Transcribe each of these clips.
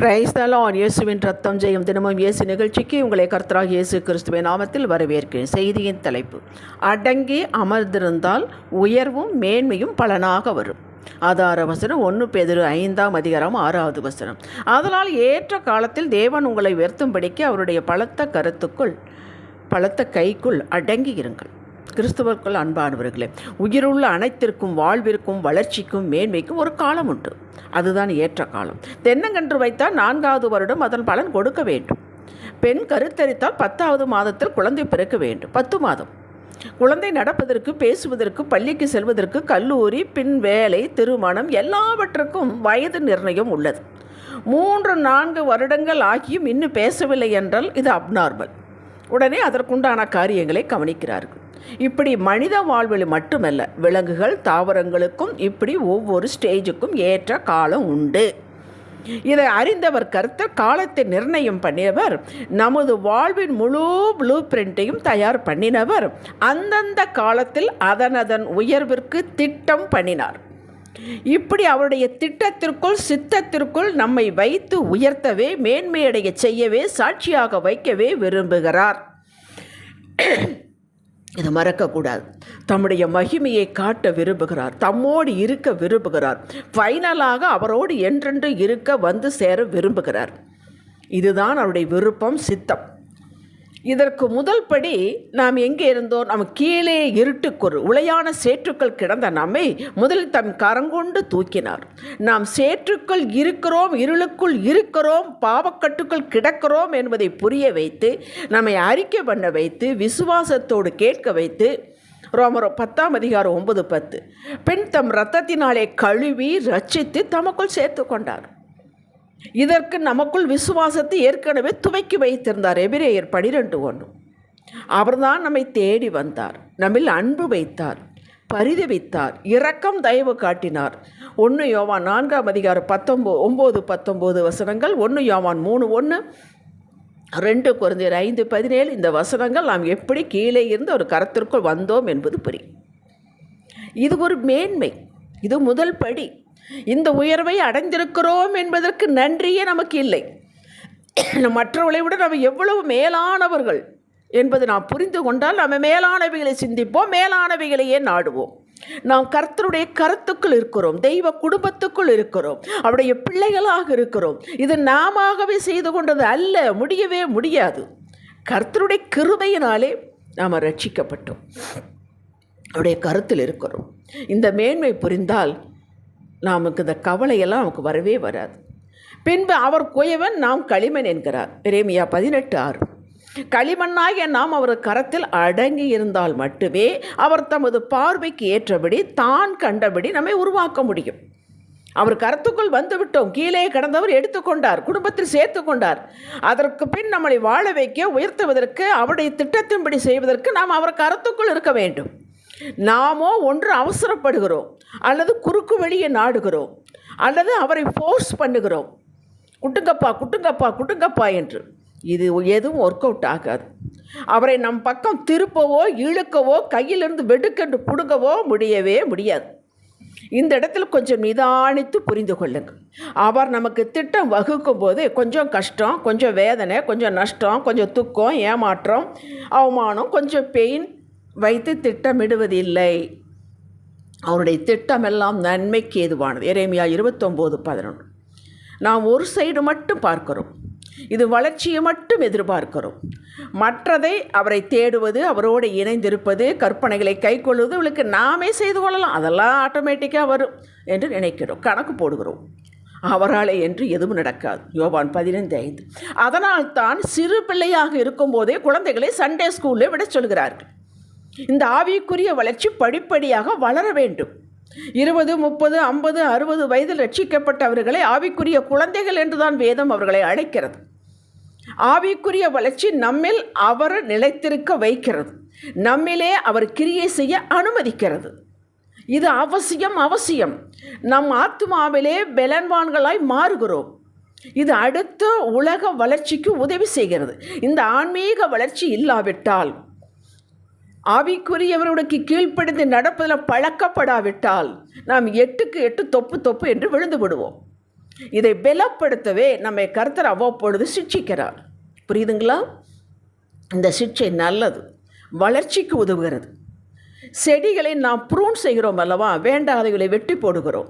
Price தலான் இயேசுவின் ரத்தம் ஜெயம் தினமும் இயேசு நிகழ்ச்சிக்கு உங்களை கர்த்தராக இயேசு கிறிஸ்துவின் நாமத்தில் வரவேற்கிறேன். செய்தியின் தலைப்பு அடங்கி அமர்ந்திருந்தால் உயர்வும் மேன்மையும் பலனாக வரும். ஆதார வசனம் ஒன்று பேதிரு ஐந்தாம் அதிகாரம் ஆறாவது வசனம். அதனால் ஏற்ற காலத்தில் தேவன் உங்களை உயர்த்தும்படிக்கு அவருடைய பலத்த கருத்துக்குள் பலத்த கைக்குள் அடங்கி இருங்கள் கிறிஸ்துவர்கள் அன்பானவர்களே உயிருள்ள அனைத்திற்கும் வாழ்விற்கும் வளர்ச்சிக்கும் மேன்மைக்கும் ஒரு காலம் உண்டு. அதுதான் ஏற்ற காலம். தென்னங்கன்று வைத்தால் நான்காவது வருடம் அதன் பலன் கொடுக்க வேண்டும். பெண் கருத்தரித்தால் பத்தாவது மாதத்தில் குழந்தை பிறக்க வேண்டும். பத்து மாதம். குழந்தை நடப்பதற்கு பேசுவதற்கு பள்ளிக்கு செல்வதற்கு கல்லூரி பின் வேலை திருமணம் எல்லாவற்றுக்கும் வயது நிர்ணயம் உள்ளது. மூன்று நான்கு வருடங்கள் ஆகியும் இன்னும் பேசவில்லை என்றால் இது அப்நார்மல் உடனே அதற்குண்டான காரியங்களை கவனிக்கிறார்கள். இப்படி மனித வாழ்வில் மட்டுமல்ல விலங்குகள் தாவரங்களுக்கும் இப்படி ஒவ்வொரு ஸ்டேஜுக்கும் ஏற்ற காலம் உண்டு. இதை அறிந்தவர் கருத்தர் காலத்தை நிர்ணயம் பண்ணியவர் நமது வாழ்வின் முழு ப்ளூ பிரிண்ட்டையும் தயார் பண்ணினவர் அந்தந்த காலத்தில் அதனதன் உயர்விற்கு திட்டம் பண்ணினார். இப்படி அவருடைய திட்டத்திற்குள் சித்தத்திற்குள் நம்மை வைத்து உயர்த்தவே மேன்மையடைய செய்யவே சாட்சியாக வைக்கவே விரும்புகிறார். இதை மறக்கக்கூடாது. தம்முடைய மகிமையை காட்ட விரும்புகிறார். தம்மோடு இருக்க விரும்புகிறார். ஃபைனலாக அவரோடு என்றென்று இருக்க வந்து சேர விரும்புகிறார். இதுதான் அவருடைய விருப்பம் சித்தம். இதற்கு முதல் படி நாம் எங்கே இருந்தோம்? நம்ம கீழே இருட்டுக்கொரு உளையான சேற்றுக்கள் கிடந்த நம்மை முதலில் தம் கரங்கொண்டு தூக்கினார். நாம் சேற்றுக்குள் இருக்கிறோம் இருளுக்குள் இருக்கிறோம் பாவக்கட்டுக்குள் கிடக்கிறோம் என்பதை புரிய வைத்து நம்மை அறிக்கை பண்ண வைத்து விசுவாசத்தோடு கேட்க வைத்து ரோமரோ பத்தாம் அதிகாரம் ஒன்பது பத்து. பெண் தம் இரத்தத்தினாலே கழுவி ரட்சித்து தமக்குள் சேர்த்து கொண்டார். இதற்கு நமக்குள் விசுவாசத்தை ஏற்கனவே துவக்கி வைத்திருந்தார். எபிரேயர் பனிரெண்டு ஒன்று. அவர்தான் நம்மை தேடி வந்தார். நம்மில் அன்பு வைத்தார் பரிதவித்தார் இரக்கம் தயவு காட்டினார். ஒன்று யோவான் நான்காம் அதிகாரம் பத்தொம்போ ஒம்பது பத்தொம்போது வசனங்கள் ஒன்று யோவான் மூணு ஒன்று ரெண்டு குறைஞ்சர் ஐந்து பதினேழு இந்த வசனங்கள் நாம் எப்படி கீழே இருந்து ஒரு கரத்திற்குள் வந்தோம் என்பது புரியும். இது ஒரு மேன்மை இது முதல் படி. இந்த உயர்வை அடைந்திருக்கிறோம் என்பதற்கு நன்றியே நமக்கு இல்லை. மற்றவர்களை விட நம்ம எவ்வளவு மேலானவர்கள் என்பது நாம் புரிந்து கொண்டால் நம்ம மேலானவைகளை சிந்திப்போம் மேலானவைகளையே நாடுவோம்? நாம் கர்த்தருடைய கருத்துக்குள் இருக்கிறோம் தெய்வ குடும்பத்துக்குள் இருக்கிறோம் அவருடைய பிள்ளைகளாக இருக்கிறோம். இது நாமவே செய்து கொண்டது அல்ல முடியவே முடியாது. கர்த்தருடைய கிருபையினாலே நாம் ரட்சிக்கப்பட்டோம். அவருடைய கருத்தில் இருக்கிறோம். இந்த மேன்மை புரிந்தால் நமக்கு இந்த கவலையெல்லாம் நமக்கு வரவே வராது. பின்பு அவர் குயவன் நாம் களிமண் என்கிறார். பிரேமியா பதினெட்டு ஆறு. களிமண்ணாகிய நாம் அவர் கரத்தில் அடங்கி இருந்தால் மட்டுமே அவர் தமது பார்வைக்கு ஏற்றபடி தான் கண்டபடி நம்மை உருவாக்க முடியும். அவர் கருத்துக்குள் வந்துவிட்டோம். கீழே கடந்தவர் எடுத்துக்கொண்டார் குடும்பத்தில் சேர்த்து கொண்டார். அதற்கு பின் நம்மளை வாழ வைக்க உயர்த்துவதற்கு அவருடைய திட்டத்தின்படி செய்வதற்கு நாம் அவர் கருத்துக்குள் இருக்க வேண்டும். நாமோ ஒன்று அவசரப்படுகிறோம் அல்லது குறுக்கு வழியை நாடுகிறோம் அல்லது அவரை ஃபோர்ஸ் பண்ணுகிறோம். குட்டுங்கப்பா குட்டுங்கப்பா குட்டுங்கப்பா என்று. இது எதுவும் ஒர்க் அவுட் ஆகாது. அவரை நம் பக்கம் திருப்பவோ இழுக்கவோ கையிலிருந்து வெடுக்கென்று பிடுங்கவோ முடியவே முடியாது. இந்த இடத்துல கொஞ்சம் நிதானித்து புரிந்து கொள்ளுங்கள் அவர் நமக்கு திட்டம் வகுக்கும் போது கொஞ்சம் கஷ்டம் கொஞ்சம் வேதனை கொஞ்சம் நஷ்டம் கொஞ்சம் துக்கம் ஏமாற்றம் அவமானம் கொஞ்சம் பெயின் வைத்து திட்டமிடுவதில்லை. அவருடைய திட்டமெல்லாம் நன்மைக்கு ஏதுவானது. எரேமியா இருபத்தொம்போது பதினொன்று. நாம் ஒரு சைடு மட்டும் பார்க்கிறோம். இது வளர்ச்சியை மட்டும் எதிர்பார்க்கிறோம். மற்றதை அவரை தேடுவது அவரோடு இணைந்திருப்பது கற்பனைகளை கைக்கொள்வது இவளுக்கு நாமே செய்து கொள்ளலாம். அதெல்லாம் ஆட்டோமேட்டிக்காக வரும் என்று நினைக்கிறோம். கணக்கு போடுகிறோம். அவராலே என்று எதுவும் நடக்காது. யோவான் பதினைந்து ஐந்து. அதனால் தான் சிறு பிள்ளையாக இருக்கும்போதே குழந்தைகளை சண்டே ஸ்கூலில் விட சொல்கிறார்கள். இந்த ஆவிக்குரிய வளர்ச்சி படிப்படியாக வளர வேண்டும். இருபது முப்பது ஐம்பது அறுபது வயதில் ரட்சிக்கப்பட்டவர்களை ஆவிக்குரிய குழந்தைகள் என்றுதான் வேதம் அவர்களை அழைக்கிறது. ஆவிக்குரிய வளர்ச்சி நம்மில் அவர் நிலைத்திருக்க வைக்கிறது. நம்மிலே அவர் கிரியை செய்ய அனுமதிக்கிறது. இது அவசியம் அவசியம். நம் ஆத்மாவிலே பெலன்வான்களாய் மாறுகிறோம். இது அடுத்த உலக வளர்ச்சிக்கு உதவி செய்கிறது. இந்த ஆன்மீக வளர்ச்சி இல்லாவிட்டால் ஆவிக்குரியவர்களுக்கு கீழ்ப்படுத்தி நடப்பதில் பழக்கப்படாவிட்டால் நாம் எட்டுக்கு எட்டு தொப்பு தொப்பு என்று விழுந்து விடுவோம். இதை பலப்படுத்தவே நம்மை கருத்தர் அவ்வப்பொழுது சிக்ஷிக்கிறார். புரியுதுங்களா? இந்த சிக்ஷை நல்லது. வளர்ச்சிக்கு உதவுகிறது. செடிகளை நாம் ப்ரூன் செய்கிறோம் அல்லவா? வேண்டாதவைகளை வெட்டி போடுகிறோம்.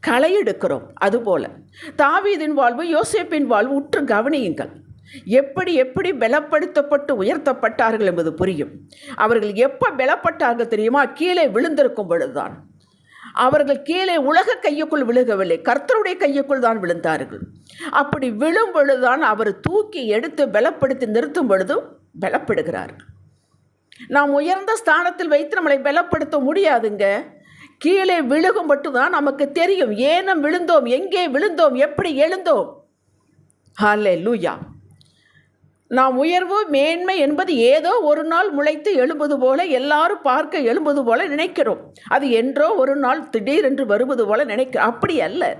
களை எடுக்கிறோம். அதுபோல தாவீதின் வாழ்வு யோசேப்பின் வாழ்வு உற்று கவனியுங்கள். எப்படி எப்படி பலப்படுத்தப்பட்டு உயர்த்தப்பட்டார்கள் என்பது புரியும். அவர்கள் எப்போ பலப்பட்டார்கள் தெரியுமா? கீழே விழுந்திருக்கும் பொழுதுதான். அவர்கள் கீழே உலக கையுக்குள் விழுகவில்லை கர்த்தருடைய கையுக்குள் தான் விழுந்தார்கள். அப்படி விழும் பொழுதுதான் அவர் தூக்கி எடுத்து பலப்படுத்தி நிறுத்தும் பொழுதும் பலப்படுகிறார்கள். நாம் உயர்ந்த ஸ்தானத்தில் வைத்து நம்மளை பலப்படுத்த முடியாதுங்க. கீழே விழுகும் மட்டும்தான் நமக்கு தெரியும். ஏனம் விழுந்தோம்? எங்கே விழுந்தோம்? எப்படி எழுந்தோம்? ஹாலே லூயா நாம் உயர்வு மேன்மை என்பது ஏதோ ஒரு நாள் முளைத்து எழும்புவது போல எல்லாரும் பார்க்க எழும்பது போல நினைக்கிறோம். அது என்றோ ஒரு நாள் திடீரென்று வருவது போல நினைக்க அப்படி அல்ல.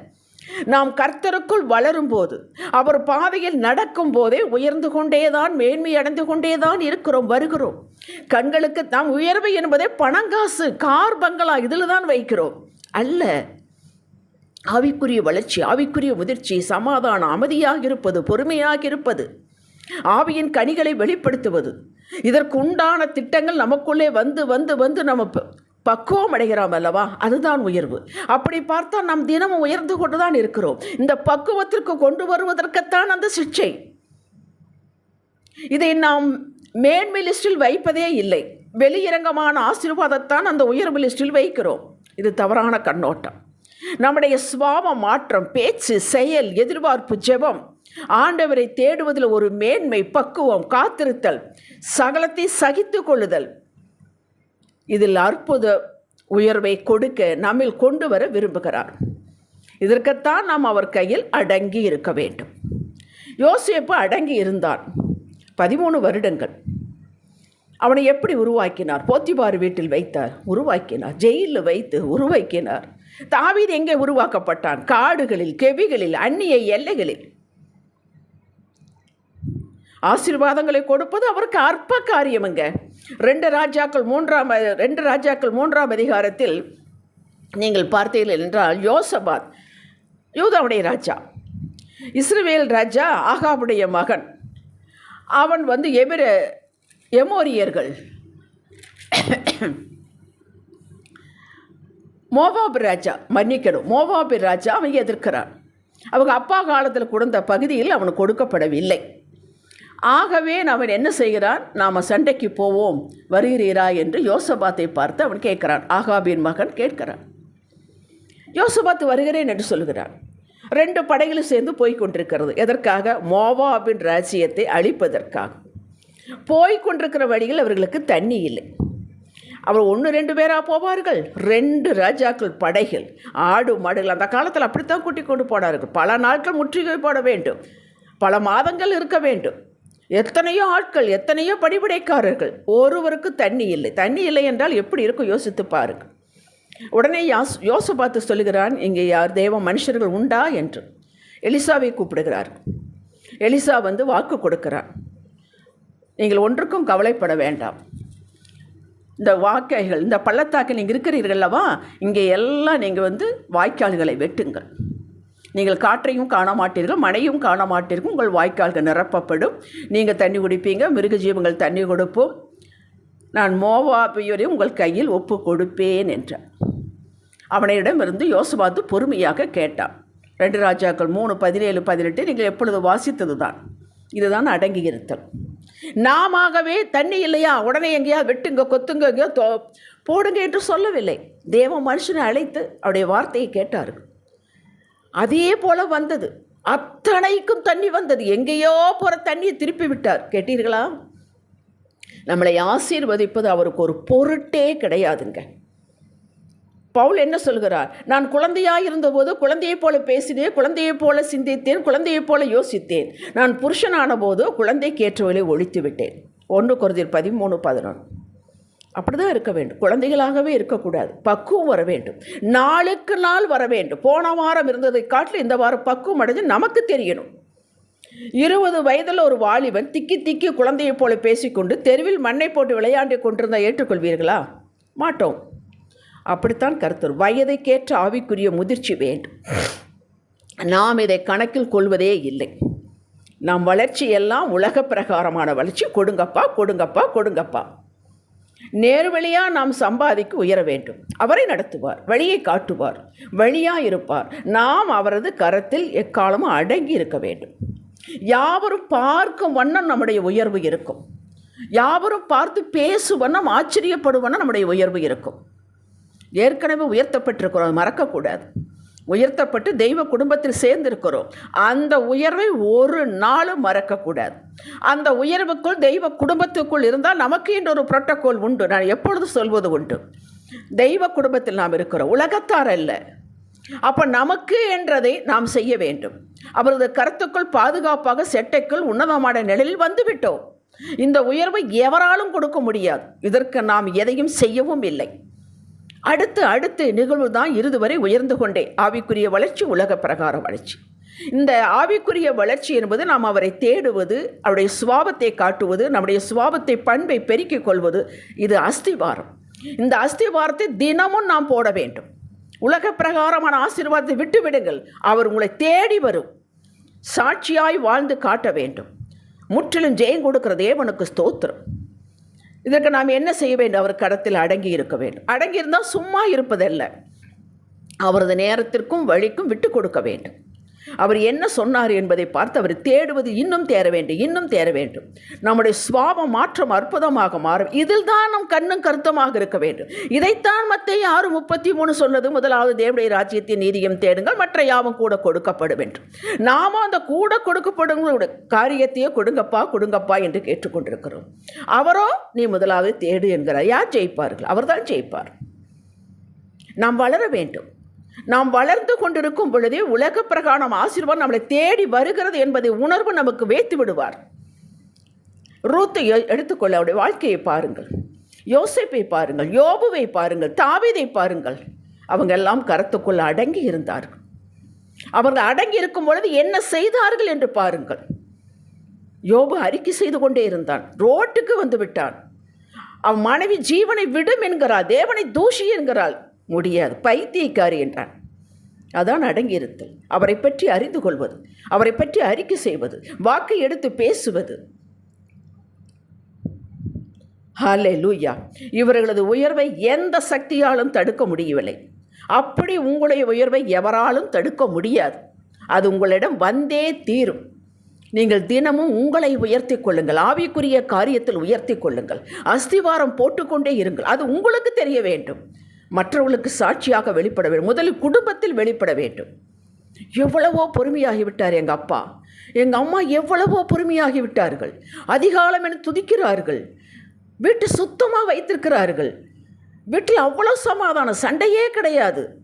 நாம் கர்த்தருக்குள் வளரும் போது அவர் பாதையில் நடக்கும் போதே உயர்ந்து கொண்டேதான் மேன்மை அடைந்து கொண்டேதான் இருக்கிறோம் வருகிறோம். கண்களுக்கு நாம் உயர்வு என்பதை பணங்காசு கார் பங்களா இதில் தான் வைக்கிறோம். அல்ல. ஆவிக்குரிய வளர்ச்சி ஆவிக்குரிய முதிர்ச்சி சமாதானம் அமைதியாக இருப்பது பொறுமையாக இருப்பது. ஆவியின் கனிகளை வெளிப்படுத்துவது. இதற்கு உண்டான திட்டங்கள் நமக்குள்ளே வந்து வந்து வந்து நம்ம பக்குவம் அடைகிறோம் அல்லவா? அதுதான் உயர்வு. அப்படி பார்த்தா நாம் தினமும் உயர்ந்து கொண்டு தான் இருக்கிறோம். இந்த பக்குவத்திற்கு கொண்டு வருவதற்குத்தான் அந்த சிக்ஷை. இதை நாம் மேன்மை லிஸ்டில் வைப்பதே இல்லை. வெளியிறங்கமான ஆசீர்வாதத்தான் அந்த உயர்வு லிஸ்டில் வைக்கிறோம். இது தவறான கண்ணோட்டம். நம்முடைய சுவாப மாற்றம் பேச்சு செயல் எதிர்பார்ப்பு ஜெபம் ஆண்டவரை தேடுவதில் ஒரு மேன்மை பக்குவம் காத்திருத்தல் சகலத்தை சகித்து கொள்ளுதல். இதில் அற்புத உயர்வை கொடுக்க நம்மில் கொண்டு வர விரும்புகிறார். இதற்குத்தான் நாம் அவர் கையில் அடங்கி இருக்க வேண்டும். யோசிப்பு அடங்கி இருந்தான். பதிமூணு வருடங்கள். அவனை எப்படி உருவாக்கினார்? போத்திபார் வீட்டில் வைத்தார் உருவாக்கினார் ஜெயிலில் வைத்து உருவாக்கினார். தாவீர் எங்கே உருவாக்கப்பட்டான்? காடுகளில் கெவிகளில் அந்நிய எல்லைகளில். ஆசீர்வாதங்களை கொடுப்பது அவருக்கு அற்ப காரியமுங்க. ரெண்டு ராஜாக்கள் மூன்றாம் ரெண்டு ராஜாக்கள் மூன்றாம் அதிகாரத்தில் நீங்கள் பார்த்தீர்கள் என்றால் யோசபாத் யூதாவுடைய ராஜா இஸ்ரேல் ராஜா ஆகாவுடைய மகன். அவன் வந்து எபிர எமோரியர்கள். மோவாபு ராஜா மன்னிக்கணும் மோவாபு ராஜா அவன் எதிர்க்கிறான். அவங்க அப்பா காலத்தில் கொடுத்த பகுதியில் அவனுக்கு கொடுக்கப்படவில்லை. ஆகவே அவன் என்ன செய்கிறான்? நாம் சண்டைக்கு போவோம். வருகிறீரா என்று யோசபாத்தை பார்த்து அவன் கேட்கிறான். ஆகாபின் மகன் கேட்கிறான். யோசபாத் வருகிறேன் என்று சொல்கிறான். ரெண்டு படைகளும் சேர்ந்து போய் கொண்டிருக்கிறது. எதற்காக? மோவாபின் ராஜ்யத்தை அழிப்பதற்காக. போய் கொண்டிருக்கிற வழியில் அவர்களுக்கு தண்ணி இல்லை. அவர் ஒன்று ரெண்டு பேராக போவார்கள். ரெண்டு ராஜாக்கள் படைகள். ஆடு மாடுகள் அந்த காலத்தில் அப்படித்தான் கூட்டி கொண்டு போனார்கள். பல நாட்கள் முற்றுகை போட வேண்டும். பல மாதங்கள் இருக்க வேண்டும். எத்தனையோ ஆட்கள் எத்தனையோ படிப்படைக்காரர்கள் ஒருவருக்கு தண்ணி இல்லை. தண்ணி இல்லை என்றால் எப்படி இருக்கும்? யோசித்து பாருங்கள் உடனே யாஸ் யோசு பார்த்து சொல்லுகிறான் இங்கே யார் தேவ மனுஷர்கள் உண்டா? என்று. எலிசாவை கூப்பிடுகிறார். எலிசா வந்து வாக்கு கொடுக்கிறான். நீங்கள் ஒன்றுக்கும் கவலைப்பட வேண்டாம். இந்த வாக்கைகள் இந்த பள்ளத்தாக்கில் நீங்கள் இருக்கிறீர்கள்லவா இங்கே எல்லாம் நீங்கள் வந்து வாய்க்கால்களை வெட்டுங்கள். நீங்கள் காற்றையும் காண மாட்டீர்கள் மழையும் காண மாட்டீர்கள் உங்கள் வாய்க்கால்கள் நிரப்பப்படும். நீங்கள் தண்ணி குடிப்பீங்க மிருக ஜீவங்கள் தண்ணி கொடுப்போம். நான் மோவாபியரையும் உங்கள் கையில் ஒப்பு கொடுப்பேன் என்றான் அவனையிடமிருந்து யோசுபாத்து பொறுமையாக கேட்டான். ரெண்டு ராஜாக்கள் மூணு பதினேழு பதினெட்டு நீங்கள் எப்பொழுது வாசித்தது தான் இதுதான் அடங்கி இருத்தல். நாமவே தண்ணி இல்லையா? உடனே எங்கேயா வெட்டுங்க கொத்துங்க எங்கேயோ தோ போடுங்க என்று சொல்லவில்லை. தேவ மனுஷனை அழைத்து அவருடைய வார்த்தையை கேட்டார்கள். அதே போல் வந்தது. அத்தனைக்கும் தண்ணி வந்தது. எங்கேயோ போகிற தண்ணியை திருப்பி விட்டார். கேட்டீர்களா? நம்மளை ஆசீர்வதிப்பது அவருக்கு ஒரு பொருட்டே கிடையாதுங்க. பவுல் என்ன சொல்கிறார்? நான் குழந்தையாக இருந்தபோது குழந்தையைப் போல பேசினேன் குழந்தையைப் போல சிந்தித்தேன் குழந்தையைப் போல யோசித்தேன். நான் புருஷனான போது குழந்தைக்கேற்றவளை ஒழித்து விட்டேன். ஒன்று குறைந்தர் பதிமூணு பதினொன்று. அப்படி தான் இருக்க வேண்டும். குழந்தைகளாகவே இருக்கக்கூடாது. பக்குவம் வர வேண்டும். நாளுக்கு நாள் வர வேண்டும். போன வாரம் இருந்ததை காட்டில் இந்த வாரம் பக்குவம் அடைஞ்சு நமக்கு தெரியணும். இருபது வயதில் ஒரு வாலிபன் திக்கி திக்கி குழந்தையைப் போல பேசிக்கொண்டு தெருவில் மண்ணை போட்டு விளையாண்டு கொண்டிருந்தால் ஏற்றுக்கொள்வீர்களா? மாட்டோம். அப்படித்தான் கருத்து வயதைக்கேற்ற ஆவிக்குரிய முதிர்ச்சி வேண்டும். நாம் இதை கணக்கில் கொள்வதே இல்லை. நம் வளர்ச்சி எல்லாம் உலக பிரகாரமான வளர்ச்சி. கொடுங்கப்பா கொடுங்கப்பா கொடுங்கப்பா. நேர்வழியாக நாம் சம்பாதிக்க உயர வேண்டும். அவரை நடத்துவார் வழியை காட்டுவார் வழியாக இருப்பார். நாம் அவரது கரத்தில் எக்காலமும் அடங்கி இருக்க வேண்டும். யாவரும் பார்க்கும் வண்ணம் நம்முடைய உயர்வு இருக்கும். யாவரும் பார்த்து பேசும் வண்ணம் ஆச்சரியப்படும் வண்ணம் நம்முடைய உயர்வு இருக்கும். ஏற்கனவே உயர்த்தப்பட்டிருக்கிறோம் மறக்கக்கூடாது. உயர்த்தப்பட்டு தெய்வ குடும்பத்தில் சேர்ந்திருக்கிறோம். அந்த உயர்வை ஒரு நாளும் மறக்கக்கூடாது. அந்த உயர்வுக்குள் தெய்வ குடும்பத்துக்குள் இருந்தால் நமக்கு என்று ஒரு புரோட்டோகால் உண்டு. நான் எப்பொழுது சொல்வது உண்டு. தெய்வ குடும்பத்தில் நாம் இருக்கிறோம். உலகத்தார் அல்ல. அப்போ நமக்கு என்றதை நாம் செய்ய வேண்டும். அவரது கருத்துக்குள் பாதுகாப்பாக செட்டைக்குள் உன்னதமான நிலையில் வந்துவிட்டோம். இந்த உயர்வை எவராலும் கொடுக்க முடியாது. இதற்கு நாம் எதையும் செய்யவும் இல்லை. அடுத்து அடுத்து நிகழ்வு தான் இருதுவரை வரை உயர்ந்து கொண்டே. ஆவிக்குரிய வளர்ச்சி உலக பிரகார வளர்ச்சி. இந்த ஆவிக்குரிய வளர்ச்சி என்பது நாம் அவரை தேடுவது அவருடைய சுவாபத்தை காட்டுவது நம்முடைய சுவாபத்தை பண்பை பெருக்கிக் கொள்வது இது அஸ்திவாரம். இந்த அஸ்திவாரத்தை தினமும் நாம் போட வேண்டும். உலக பிரகாரமான ஆசீர்வாதத்தை விட்டுவிடுங்கள். அவர் உங்களை தேடி வரும். சாட்சியாய் வாழ்ந்து காட்ட வேண்டும். முற்றிலும் ஜெயம் கொடுக்கிற தேவனுக்கு ஸ்தோத்திரம். இதற்கு நாம் என்ன செய்ய வேண்டும்? அவர் கடத்தில் அடங்கி இருக்க வேண்டும். அடங்கி இருந்தால் சும்மா இருப்பதல்ல. அவரது நேரத்திற்கும் வழிக்கும் விட்டு கொடுக்க வேண்டும். அவர் என்ன சொன்னார் என்பதை பார்த்து அவர் தேடுவது இன்னும் தேர வேண்டும் இன்னும் தேர வேண்டும். நம்முடைய சுவாபம் மாற்றம் அற்புதமாக மாறும். இதில் தான் நம் கண்ணும் கருத்தமாக இருக்க வேண்டும். இதைத்தான் மத்திய ஆறு முப்பத்தி மூணு சொன்னது முதலாவது தேவடைய ராஜ்யத்தின் நீதியம் தேடுங்கள் மற்ற யாவும் கூட கொடுக்கப்படும் என்று. நாம அந்த கூட கொடுக்கப்படும் காரியத்தையே கொடுங்கப்பா கொடுங்கப்பா என்று கேட்டுக்கொண்டிருக்கிறோம். அவரோ நீ முதலாவது தேடு என்கிறார். யார் ஜெயிப்பார்கள்? அவர்தான் ஜெயிப்பார். நாம் வளர வேண்டும். நாம் வளர்ந்து கொண்டிருக்கும் பொழுதே உலக பிரகாரம் ஆசீர்வாதம் நம்மளை தேடி வருகிறது என்பதை உணர்வு நமக்கு வைத்து விடுவார். ரூத்தை எடுத்துக்கொள்ள அவருடைய வாழ்க்கையை பாருங்கள். யோசிப்பை பாருங்கள் யோபுவை பாருங்கள் தாவிதை பாருங்கள். அவங்க எல்லாம் கரத்துக்குள்ள அடங்கி இருந்தார்கள். அவர்கள் அடங்கி இருக்கும் பொழுது என்ன செய்தார்கள் என்று பாருங்கள். யோபு அறிக்கை செய்து கொண்டே இருந்தான். ரோட்டுக்கு வந்து விட்டான். அவன் மனைவி ஜீவனை விடும் என்கிறாள் தேவனை தூஷி என்கிறாள். முடியாது. பைத்தியக்காரி என்றான். அதான் அடங்கியிருத்தல். அவரை பற்றி அறிந்து கொள்வது அவரை பற்றி அறிக்கை செய்வது வாக்கை எடுத்து பேசுவது. ஹாலே லூயா இவர்களது உயர்வை எந்த சக்தியாலும் தடுக்க முடியவில்லை. அப்படி உங்களுடைய உயர்வை எவராலும் தடுக்க முடியாது. அது உங்களிடம் வந்தே தீரும். நீங்கள் தினமும் உங்களை உயர்த்தி கொள்ளுங்கள். ஆவிக்குரிய காரியத்தில் உயர்த்தி கொள்ளுங்கள். அஸ்திவாரம் போட்டுக்கொண்டே இருங்கள். அது உங்களுக்கு தெரிய வேண்டும். மற்றவர்களுக்கு சாட்சியாக வெளிப்பட வேண்டும். முதலில் குடும்பத்தில் வெளிப்பட வேண்டும். எவ்வளவோ பொறுமையாகிவிட்டார் எங்கள் அப்பா. எங்கள் அம்மா எவ்வளவோ பொறுமையாகி விட்டார்கள் அதிகாலம் என துதிக்கிறார்கள். வீட்டு சுத்தமாக வைத்திருக்கிறார்கள். வீட்டில் அவ்வளோ சமாதானம். சண்டையே கிடையாது.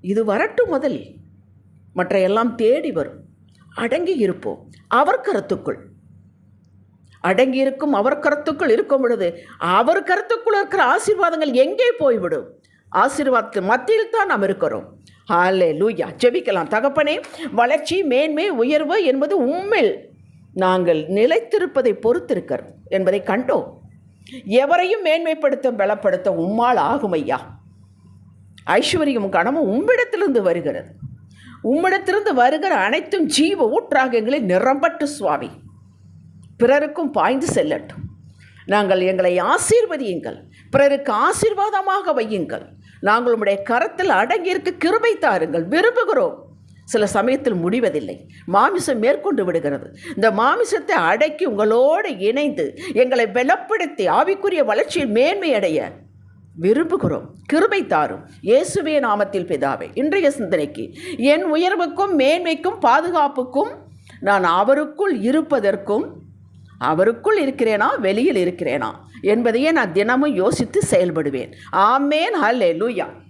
இது வரட்டும் முதலில். மற்ற எல்லாம் தேடி வரும். அடங்கி இருப்போம். அவர் கருத்துக்குள். அடங்கியிருக்கும் அவர் கருத்துக்குள் இருக்கும் பொழுது அவர் கருத்துக்குள் இருக்கிற ஆசீர்வாதங்கள் எங்கே போய்விடும்? ஆசீர்வாதத்து மத்தியில் தான் நாம் இருக்கிறோம். ஹாலே லூயா ஜெபிக்கலாம். தகப்பனே வளர்ச்சி மேன்மை உயர்வு என்பது உண்மையில் நாங்கள் நிலைத்திருப்பதை பொறுத்திருக்கிறோம் என்பதை கண்டோம். எவரையும் மேன்மைப்படுத்த பலப்படுத்த உம்மால் ஆகும் ஐயா ஐஸ்வர்யம் கனமும் உம்மிடத்திலிருந்து வருகிறது. உம்மிடத்திலிருந்து வருகிற அனைத்தும் ஜீவ ஊற்றாகங்களை நிரம்பட்டு சுவாமி. பிறருக்கும் பாய்ந்து செல்லட்டும். நாங்கள் எங்களை ஆசீர்வதியுங்கள். பிறருக்கு ஆசீர்வாதமாக வையுங்கள். நாங்கள் உம்முடைய கரத்தில் அடங்கியிருக்க கிருபை தாருங்கள். விரும்புகிறோம். சில சமயத்தில் முடிவதில்லை. மாமிசம் மேற்கொண்டு விடுகிறது. இந்த மாமிசத்தை அடக்கி உங்களோடு இணைந்து எங்களை வெளப்படுத்தி ஆவிக்குரிய வளர்ச்சியில் மேன்மை அடைய விரும்புகிறோம். கிருபை தாரும். இயேசுவே நாமத்தில் பிதாவே இன்றைய சிந்தனைக்கு என் உயர்வுக்கும் மேன்மைக்கும் பாதுகாப்புக்கும் நான் அவருக்குள் இருப்பதற்கும் அவருக்குள் இருக்கிறேனா? வெளியில் இருக்கிறேனா? என்பதையே நான் தினமும் யோசித்து செயல்படுவேன். ஆமேன். ஹல்லே லூயா